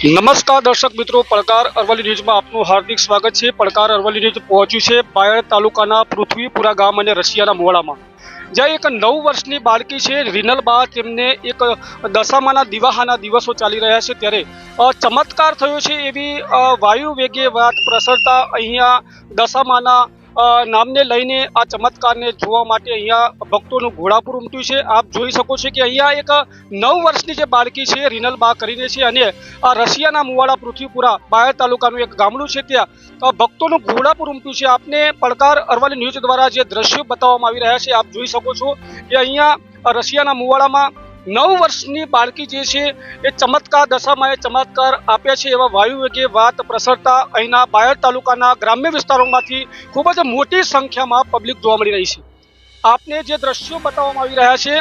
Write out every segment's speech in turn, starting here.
નમસ્કાર દર્શક મિત્રો, પડકાર અરવલ્લી ન્યૂઝમાં આપનું હાર્દિક સ્વાગત છે. પડકાર અરવલ્લી ન્યૂઝ પહોંચ્યું છે બાયડ તાલુકાના પૃથ્વીપુરા ગામ અને રશિયાના મોવાડામાં જ્યાં એક નવ વર્ષની બાળકી છે, રીનલબા, તેમને એક દશામાના દિવાહાના દિવસો ચાલી રહ્યા છે ત્યારે ચમત્કાર થયો છે એવી વાયુ વેગે વાત પ્રસરતા અહીંયા દશામાના નામને લઈને આ ચમત્કારને જોવા માટે અહીંયા ભક્તોનું ઘોડાપુર ઉમટ્યું છે. આપ જોઈ શકો છો કે અહીંયા એક નવ વર્ષની જે બાળકી છે, રિનલ બા કરીને છે અને આ રશિયાના મુવાડા પૃથ્વીપુરા બાયર તાલુકાનું એક ગામડું છે ત્યાં. ભક્તોનું ઘોડાપુર ઉમટ્યું છે. આપને પડકાર અરવલ્લી ન્યૂઝ દ્વારા જે દ્રશ્યો બતાવવામાં આવી રહ્યા છે, આપ જોઈ શકો છો કે અહીંયા રશિયાના મુવાડામાં નવ વર્ષની બાળકી જે છે એ ચમત્કાર દશામાં એ ચમત્કાર આપ્યા છે એવા વાયુ વાત પ્રસરતા અહીંના બાયડ તાલુકાના ગ્રામ્ય વિસ્તારોમાંથી ખૂબ જ મોટી સંખ્યામાં પબ્લિક જોવા મળી રહી છે. આપને જે દ્રશ્યો બતાવવામાં આવી રહ્યા છે,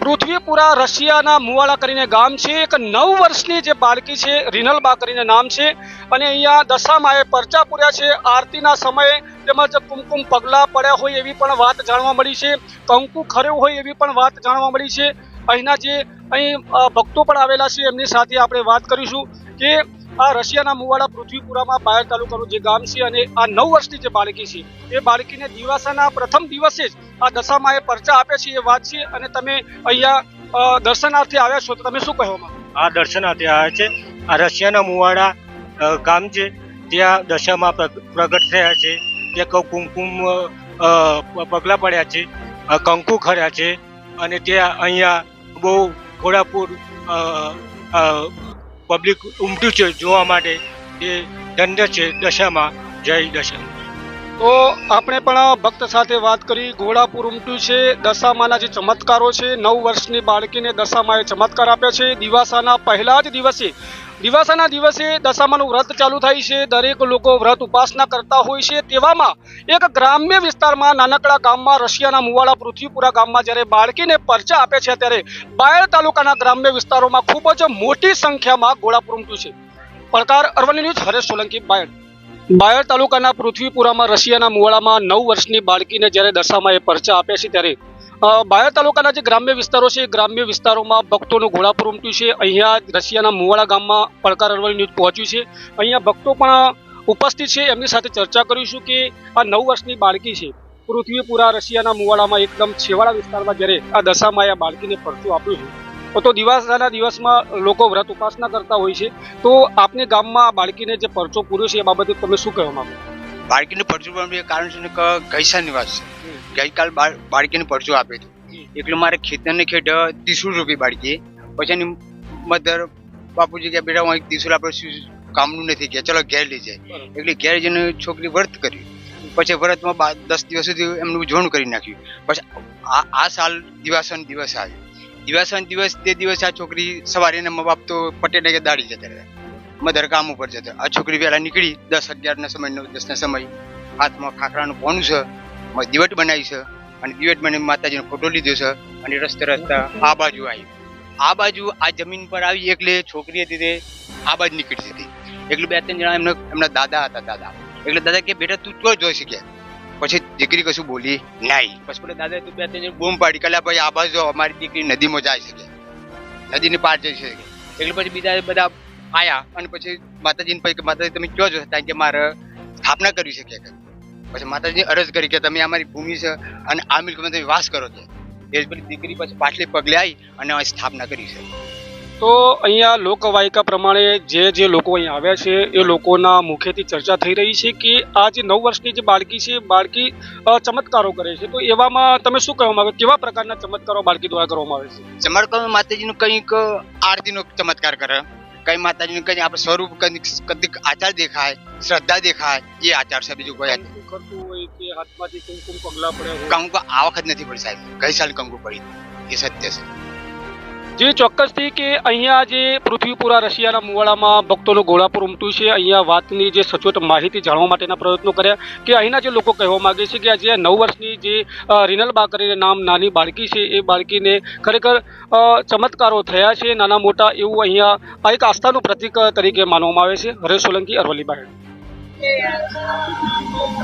પૃથ્વીપુરા રશિયાના મુવાડા કરીને ગામ છે, એક નવ વર્ષની જે બાળકી છે રીનલબા કરીને નામ છે, અને અહીંયા દશામાએ પરચા પૂર્યા છે, આરતીના સમયે તેમજ કુમકુમ પગલાં પડ્યા હોય એવી પણ વાત જાણવા મળી છે, કંકુ ખર્યું હોય એવી પણ વાત જાણવા મળી છે અહીંના જે અહીં ભક્તો પણ આવેલા છે, એમની સાથે આપણે વાત કરીશું કે આ રશિયાના મુવાડા પૃથ્વીપુરામાં પાયર તાલુકાનું જે ગામ છે અને આ નવ વર્ષની જે બાળકી છે, એ બાળકીને દિવાસાના પ્રથમ દિવસે જ આ દશામાએ પરચા આપે છે એ વાત છે અને તમે અહીંયા દર્શનાર્થે આવ્યા છો, તો તમે શું કહો આ દર્શનાર્થે આવ્યા છે. આ રશિયાના મુવાડા ગામ છે, ત્યાં દશામાં પ્રગ- પ્રગટ થયા છે. ત્યાં કુમકુમ પગલા પડ્યા છે. કંકુ ખર્યા છે અને ત્યાં અહીંયા બહુ ઘોડાપુર પબ્લિક ઉમટ્યું છે જોવા માટે એ ધન્ય છે દશામાં, જય દશા. તો આપણે પણ ભક્ત સાથે વાત કરી, ઘોડાપુર ઉમટ્યું છે, દશામાના જે ચમત્કારો છે, નવ વર્ષની બાળકીને દશામાએ ચમત્કાર આપ્યા છે. દિવાસાના પહેલા જ દિવસે દિવાસાના દિવસે દશામાનું વ્રત ચાલુ થાય છે. દરેક લોકો વ્રત ઉપાસના કરતા હોય છે. તેવામાં એક ગ્રામ્ય વિસ્તારમાં નાનકડા ગામમાં રશિયાના મુવાડા પૃથ્વીપુરા ગામમાં જ્યારે બાળકીને પરચા આપે છે ત્યારે બાયડ તાલુકાના ગ્રામ્ય વિસ્તારોમાં ખૂબ જ મોટી સંખ્યામાં ગોળા ઉમટ્યું છે. પડકાર અરવલ્લી ન્યૂઝ હરેશ સોલંકી, બાયડ. બાયડ તાલુકાના પૃથ્વીપુરામાં રશિયાના મુવાડામાં નવ વર્ષની બાળકીને જ્યારે દશામાં એ પરચા આપે છે ત્યારે અ, બાયડ તાલુકાના જે ગ્રામ્ય વિસ્તારો છે ગ્રામ્ય વિસ્તારોમાં ભક્તોનું ઘોડાપુર ઉમટ્યું છે. અહીંયા રશિયાના મુવાડા ગામમાં પડકાર અરવલ્લી ન્યૂઝ પહોંચ્યું છે. અહીંયા ભક્તો પણ ઉપસ્થિત છે. એમની સાથે ચર્ચા કરીશું કે આ નવ વર્ષની બાળકી છે. પૃથ્વીપુરા રશિયાના મુવાડામાં એકદમ છેવાડા વિસ્તારમાં જ્યારે આ દશામાં આ બાળકીને પરચું આપ્યું છે. તો દિવાસાના દિવસમાં લોકો વ્રત ઉપાસના કરતા હોય છે. તો આપને ગામમાં આ બાળકીને જે પરચો પૂર્યો છે એ બાબતે તમે શું કહેવા માંગો? બાળકીને પરચું પણ કારણ છે ને કે ગઈસા નિવાસ છે. ગઈકાલ બાળ- બાળકીને પરચું આપ્યું હતું એટલે મારે ખેતરને ખેડ ત્રીસો રૂપિયા બાળકી પછી એની મધર બાપુજી કે બેટા હું એક ત્રીસો આપણે કામનું નથી કે ચલો ઘેર લઈ જાય. એટલે ઘેર જઈને છોકરી વ્રત કર્યું પછી વ્રતમાં દસ દિવસ સુધી એમનું ઉજવણું કરી નાખ્યું. પછી આ આ સાલ દિવાસન દિવસ આવ્યો. દિવાસન દિવસ તે દિવસે આ છોકરી સવારે એના મા બાપ તો પટેલે કે દાડી જતા રહ્યા. મધર કામ ઉપર જતા. આ છોકરી વહેલા નીકળી, દસ અગિયારના સમય, નવ દસના સમય. હાથમાં ખાખરાનું પોણું છે મેં દિવટ બનાવી છે, અને દિવટ બનાવી માતાજીનો ફોટો લીધો છે, અને રસ્તે રસ્તા આ બાજુ આવી. આ બાજુ આ જમીન પર આવી એટલે હતી તે આ બાજુ નીકળી હતી એટલે બે ત્રણ જણા એમના એમના દાદા હતા, દાદા. એટલે દાદા કે, બેટા, તું તો જોઈ શક્યા પછી દીકરી કશું બોલી નહીં. પછી પેલા દાદા તું બે ત્રણ જણ બૂમ પાડી કે "લા ભાઈ, આ બાજુ અમારી દીકરી નદીમાં જાય શકે. નદીની પાર જઈ શકે. એટલે પછી બીજા બધા આયા અને પછી માતાજીને પછી માતાજી તમે કયો છો? કારણ કે મારે સ્થાપના કરી છે કે પછી માતાજી અરજ કરી કે તમે અમારી ભૂમિ છે અને આ મિલકતમાં તમે વાસ કરો છો. એ જ દીકરી પછી પાટલી પગલે આવી અને સ્થાપના કરી છે. તો અહીંયા લોકવાયકા પ્રમાણે જે જે લોકો અહીં આવ્યા છે એ લોકોના મુખેથી ચર્ચા થઈ રહી છે કે આ જે નવ વર્ષની જે બાળકી છે બાળકી ચમત્કારો કરે છે. તો એવામાં તમે શું કહેવામાં આવે કેવા પ્રકારના ચમત્કારો બાળકી દ્વારા કરવામાં આવે છે? ચમત્કાર માતાજીનું કંઈક આરતીનો ચમત્કાર કરે. કઈ માતાજીનું કઈ આપણે સ્વરૂપ કંઈક આચાર દેખાય શ્રદ્ધા દેખાય એ આચાર છે બીજું કોઈ કરતું હોય કે હાથમાંથી પગલા કંકુ આ વખત નથી પડી સાહેબ. ગઈ સાલ કંકુ પડી. એ સત્ય છે. જે ચોક્કસથી કે અહીંયા જે પૃથ્વીપુરા રશિયાના મુવાડામાં ભક્તોનું ઘોડાપુર ઉમટ્યું છે, અહીંયા વાતની જે સચોટ માહિતી જાણવા માટેના પ્રયત્નો કર્યા કે અહીંના જે લોકો કહેવા માગે છે કે આજે નવ વર્ષની જે રિનલ કરીને નામ નાની બાળકી છે, એ બાળકીને ખરેખર ચમત્કારો થયા છે. નાના મોટા એવું અહીંયા એક આસ્થાનું પ્રતીક તરીકે માનવામાં આવે છે. હરેશ સોલંકી અરવલ્લી બાય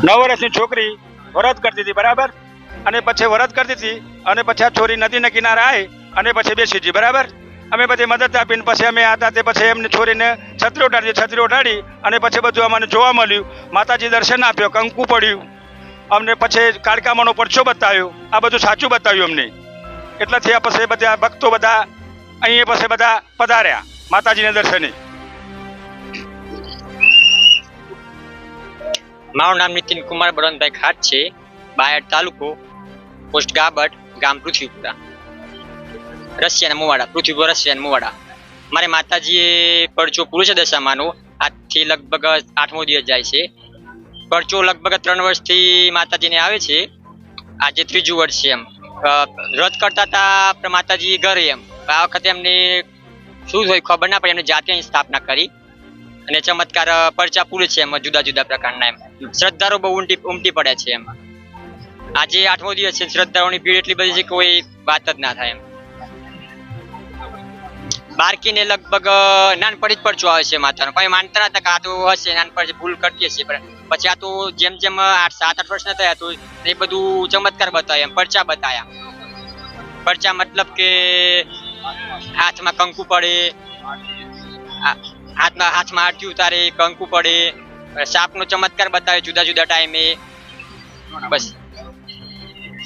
નવ વર્ષની છોકરી વરત કરતી હતી, બરાબર? અને પછી વરત કરતી હતી અને પછી આ છોરી નદીના કિનારે આવી અને પછી બેસી જઈએ, બરાબર? અમે બધી મદદ આપીને પછી અમે હતા તે પછી એમને છોરીને છત્રી ઉઠાડી છત્રી ઉઠાડી અને પછી બધું અમને જોવા મળ્યું. માતાજી દર્શન આપ્યો, કંકુ પડ્યું. અમને પછી કાળકામાનો પરચો બતાવ્યો. આ બધું સાચું બતાવ્યું અમને. એટલાથી થયા પછી બધા ભક્તો બધા અહીંયા પછી બધા પધાર્યા, માતાજીના દર્શને. મારું નામ નીતિન કુમાર બળવંતભાઈ ખાટ છે, બાયડ તાલુકો પોસ્ટ ગાબટ ગામ પૃથ્વીપુરા. રશિયાના મુવાડા પૃથ્વીપુરા રશિયાના મુવાડા. મારે માતાજીએ પરચો પૂરો છે દશામાનો. આજથી લગભગ આઠમો દિવસ જાય છે. પરચો લગભગ ત્રણ વર્ષથી માતાજીને આવે છે. આજે ત્રીજું વર્ષ છે એમ. અ, કરતા હતા માતાજી ઘરે એમ. આ વખતે એમને શું થયું ખબર ના પડી. એમને જાતે સ્થાપના કરી. અને ચમત્કાર પરચા પૂરે છે એમાં જુદા જુદા પ્રકારના એમ. શ્રદ્ધાળુ બહુ ઉમટી ઉમટી પડે છે એમ. આજે આઠમો દિવસ છે. શ્રદ્ધાળુની ભીડ એટલી બધી છે કોઈ વાત જ ના થાય એમ. બાળકીને લગભગ નાનપણી જ પરચો આવે છે માતાનો પણ માનતા નતા કે આ તો હશે, નાનપણથી ભૂલ કરતી હશે, પણ પછી આ તો જેમ જેમ આઠ, સાત, આઠ વર્ષના થયા, તો એ બધું ચમત્કાર બતાવ્યા એમ પરચા બતાવ્યા પરચા મતલબ કે હાથમાં કંકુ પડે હાથમાં હાથમાં આરતી ઉતારે, કંકુ પડે, સાપનો ચમત્કાર બતાવે જુદા જુદા ટાઈમે. બસ.